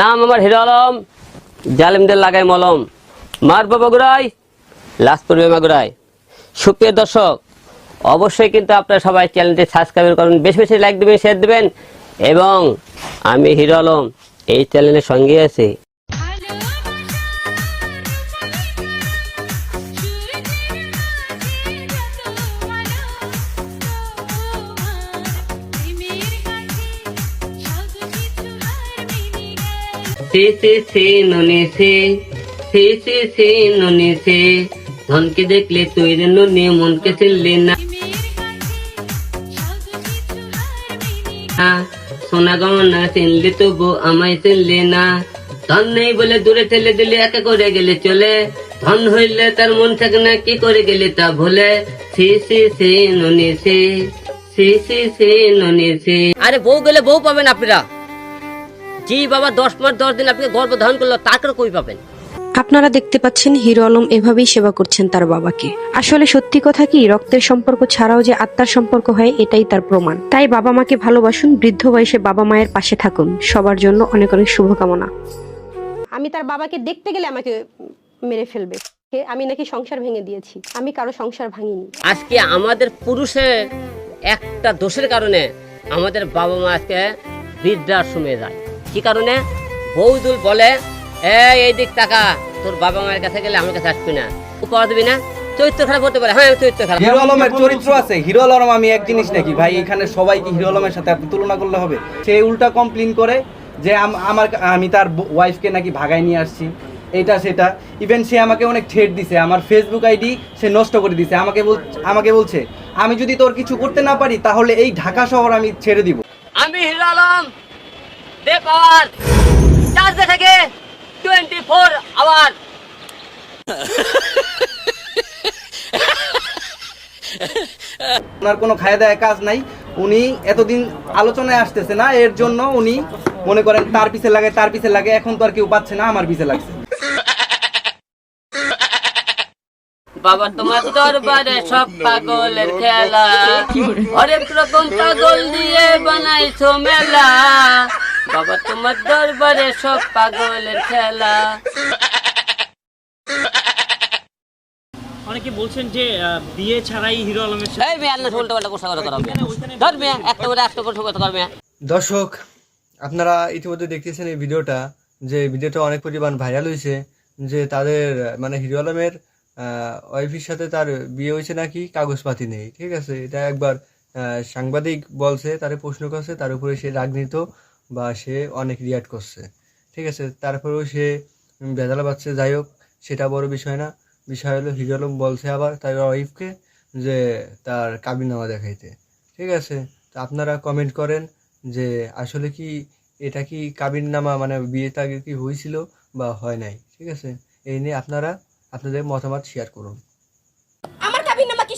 নাম আমার হিরো আলম, জালিমদের লাগাই মলম। মার বাবা গুড়াই, লাশ পড়বে মাগুরাই সুপ্রিয় দর্শক, অবশ্যই কিন্তু আপনারা সবাই চ্যানেলটি সাবস্ক্রাইব করুন, বেশি বেশি লাইক দেবেন শেয়ার দেবেন, এবং আমি হিরো আলম, এই চ্যানেলের সঙ্গে আছি। সে সে সে, ননে, সে। সে সে সে, ননে, সে। ধনকে দেখলে তুই রে ননে মনকে চিনলে না। সোনা গহনা চিনলে তবু আমায় চিনলে না। ধন নেই বলে দূরে ঠেলে দিলে একা করে গেলে চলে। ধন হইলে তার মন থাকে না, কি করে গেলে তা ভুলে। সে সে সে, ননে, সে। সে সে সে, ননে, সে। আরে বউ গেলে বউ পাবেন আপনারা। জি বাবা দশ মাস দশ দিন আপনি গর্ভ ধারণ করল তাকে কই পাবেন? আপনারা দেখতে পাচ্ছেন হিরো আলম এভাবেই সেবা করছেন তার বাবাকে। আসলে সত্যি কথা কি রক্তের সম্পর্ক ছাড়াও যে আত্মার সম্পর্ক হয় এটাই তার প্রমাণ। তাই বাবা মাকে ভালোবাসুন বৃদ্ধ বয়সে বাবা মায়ের পাশে থাকুন। সবার জন্য অনেক অনেক শুভকামনা। আমি তার বাবাকে দেখতে গেলে আমাকে মেরে ফেলবে। আমি নাকি সংসার ভেঙে দিয়েছি। আমি কারও সংসার ভাঙিনি। আজকে আমাদের পুরুষের একটা দোষের কারণে আমাদের বাবা মা আজকে বৃদ্ধাশ্রমে যায়। কি কারণে? বৌদুল বলে এই দিক টাকা তোর বাবা মায়ের কাছে গেলে আমার কাছে আসবি না। পাওয়া দিবি না? চরিত্র খারাপ হতে পারে। হ্যাঁ চরিত্র খারাপ। হিরো আলমের চরিত্র আছে। হিরো আলম আমি এক জিনিস নাকি? ভাই এখানে সবাই কি হিরো আলমের সাথে আপনি তুলনা করলে হবে। সে উল্টা কমপ্লেন করে যে আমার আমি তার ওয়াইফকে নাকি ভাগায় নিয়ে আসছি। এটা সেটা। ইভেন সে আমাকে অনেক ঠেট দিছে। আমার ফেসবুক আইডি সে নষ্ট করে দিছে। আমাকে আমাকে বলছে আমি যদি তোর কিছু করতে না পারি তাহলে এই ঢাকা শহর আমি ছেড়ে দিব। আমি হিরো আলম! দে পাওয়ার চার্জে থাকে টোয়েন্টি ফোর আওয়ার ওনার কোনো খায় দায় কাজ নাই। উনি এতদিন আলোচনায় আসতেছে না এর জন্য উনি মনে করেন তার পিছে লাগে তার পিছে লাগে এখন তো আর কেউ পাচ্ছে না আমার পিছে লাগছে। বাবা তোমার দরবারে সব পাগলের খেলা। হরেক রকম পাগল দিয়ে বানাইছো মেলা। বাবা তোমার দরবারে সব পাগলের খেলা। অনেকে বলছেন যে বিয়ে ছাড়াই হিরো আলমের এই মেয়ে আল্লাহ উল্টো পাল্টা কথা কথা করাবে ধর মেয়ে একটা করে একটা করে কথা করবে দর্শক আপনারা ইতিমধ্যে দেখতেছেন এই ভিডিওটা যে ভিডিওটা অনেক পরিমাণ ভাইরাল হয়েছে যে তাদের মানে হিরো আলমের ওয়াইফের সাথে তার বিয়ে হয়েছে নাকি কাগজপাতি নেই ঠিক আছে? এটা একবার আহ, সাংবাদিক বলছে তারে প্রশ্ন করছে তার উপরে সে রাগনিত বা সে অনেক রিয়াক্ট করছে। ঠিক আছে? তারপরেও সে বেদালা পাচ্ছে, যাই হোক, সেটা বড় বিষয় না। বিষয় হলো, হিরো আলম বলছে আবার তার ওয়াইফকে যে তার কাবিনামা দেখাইতে। ঠিক আছে? তো আপনারা কমেন্ট করেন যে আসলে কি এটা কি কাবিন নামা মানে বিয়েটা আগে কি হয়েছিল বা হয় নাই? ঠিক আছে? এই নিয়ে আপনারা আপনাদের মতামত শেয়ার করুন।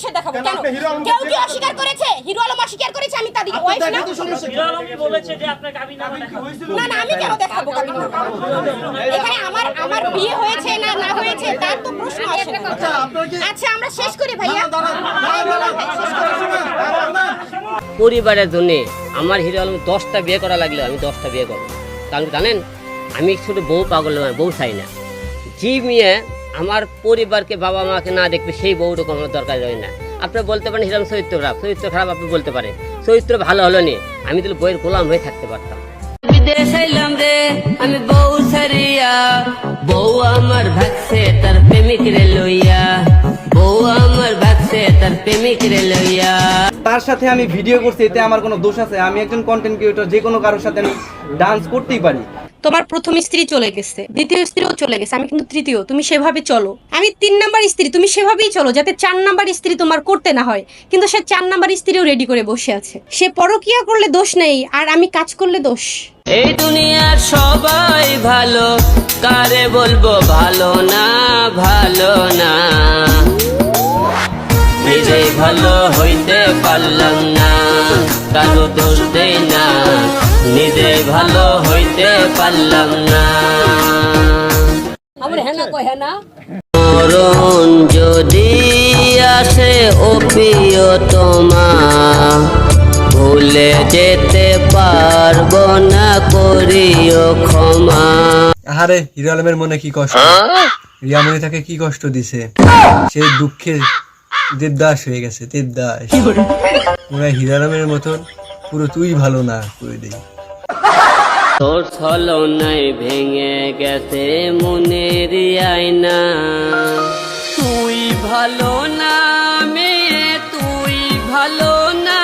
কিসে দেখাবো? কেন? কেউ কি অস্বীকার করেছে? হিরো আলম অস্বীকার করেছে? আমি তাদের ওয়াইফ না। হিরো আলমই বলেছে যে আপনার কাবিন না না আমি কেন দেখাবো? কাবিন এখানে আমার আমার বিয়ে হয়েছে না না হয়েছে তার তো প্রশ্ন আসে আচ্ছা আমরা শেষ করি ভাইয়া। পরিবারের জন্য আমার হিরো আলম দশটা বিয়ে করা লাগলে আমি দশটা বিয়ে করব। কারণ জানেন আমি শুধু বউ পাগল নয় বউ চাই না। যে মেয়ে আমার পরিবারকে বাবা মাকে না দেখবে সেই বউটুকু আমার দরকার হয় না। আপনি বলতে পারেন হিরম চরিত্র খারাপ চরিত্র খারাপ আপনি বলতে পারেন। চরিত্র ভালো হলো নি আমি তাহলে বইয়ের গোলাম হয়ে থাকতে পারতাম। বিদেশ এলাম রে আমি বউ সারিয়া বউ আমার ভাগছে তার প্রেমিক রে লইয়া। বউ আমার ভাগছে তার প্রেমিক রে লইয়া। তার সাথে আমি ভিডিও করছি এতে আমার কোনো দোষ আছে। আমি একজন কন্টেন্ট ক্রিয়েটর যে কোনো কারোর সাথে আমি ডান্স করতেই পারি। তোমার প্রথম স্ত্রী চলে গেছে, দ্বিতীয় স্ত্রীও চলে গেছে, আমি কিন্তু তৃতীয়, তুমি সেভাবে চলো। আমি তিন নাম্বার স্ত্রী, তুমি সেভাবেই চলো, যাতে চার নাম্বার স্ত্রী তোমার করতে না হয়। কিন্তু সে চার নাম্বার স্ত্রীও রেডি করে বসে আছে। সে পরকিয়া করলে দোষ নেই, আর আমি কাজ করলে দোষ। এই দুনিয়ার সবাই ভালো, কারে বলব ভালো না ভালো না। ভালো হইতে পারলাম না কারও দোষ দেই না নিজে ভালো হইতে পারলাম না। মরণ যদি আসে ও প্রিয় তোমা ভুলে যেতে পারব না করিও ক্ষমা। আহারে হিরো আলমের মনে কি কষ্ট? রিয়ামণি তাকে কি কষ্ট দিছে? সে দুঃখে দেবদাস হয়ে গেছে দেবদাস মনে হয় হিরো মতন পুরো তুই ভালো না করে দেই। তোর ছলনায় ভেঙে গেছে মনের আয়না। তুই ভালো না মেয়ে তুই ভালো না।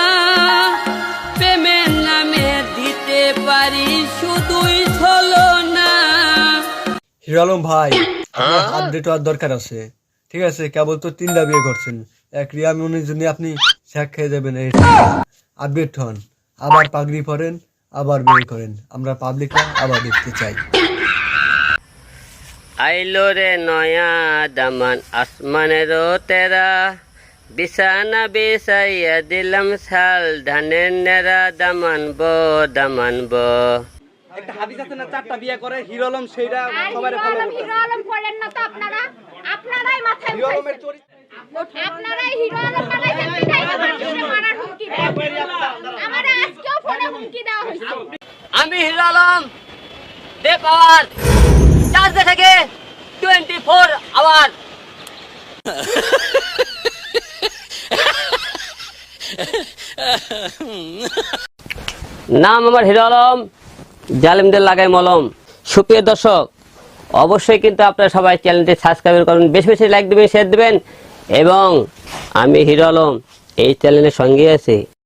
প্রেমের নামে দিতে পারি শুধুই ছলনা। হিরো আলম ভাই আপডেট হওয়ার দরকার আছে। ঠিক আছে কেবল তো তিনটা বিয়ে করছেন। এক রিয়ামনির জন্য আপনি শেখ খেয়ে যাবেন এই আপডেট হন। আবার পাগড়ি পরেন আবার বিয়ে করেন। আমরা পাবলিকরা আবার দেখতে চাই। আইলো রে নয়া দামান আসমানেরও তেরা বিছানা বিছাইয়া দিলাম শাল ধানের নেরা দামান ব দামান ব। একটা হাদিস আছে না চারটা বিয়ে করে হিরো আলম সেইটা সবাই ফলো আলম হিরো আলম করেন না তো আপনারা। আপনারাই মাথায় হিরো আলমের চরিত্র আপনারাই হিরো আলম বানাইছেন মারার হুমকি আমার আজকেও ফোনে হুমকি দেওয়া হয়েছে। আমি হিরো আলম দে পাওয়ার চার্জে থেকে টোয়েন্টি ফোর আওয়ার নাম আমার হিরো আলম জালিমদের লাগাই মলম। সুপ্রিয় দর্শক অবশ্যই কিন্তু আপনারা সবাই চ্যানেলটি সাবস্ক্রাইব করুন বেশি বেশি লাইক দেবেন শেয়ার দেবেন। এবং আমি হিরো আলম এই চ্যানেলের সঙ্গে আছি।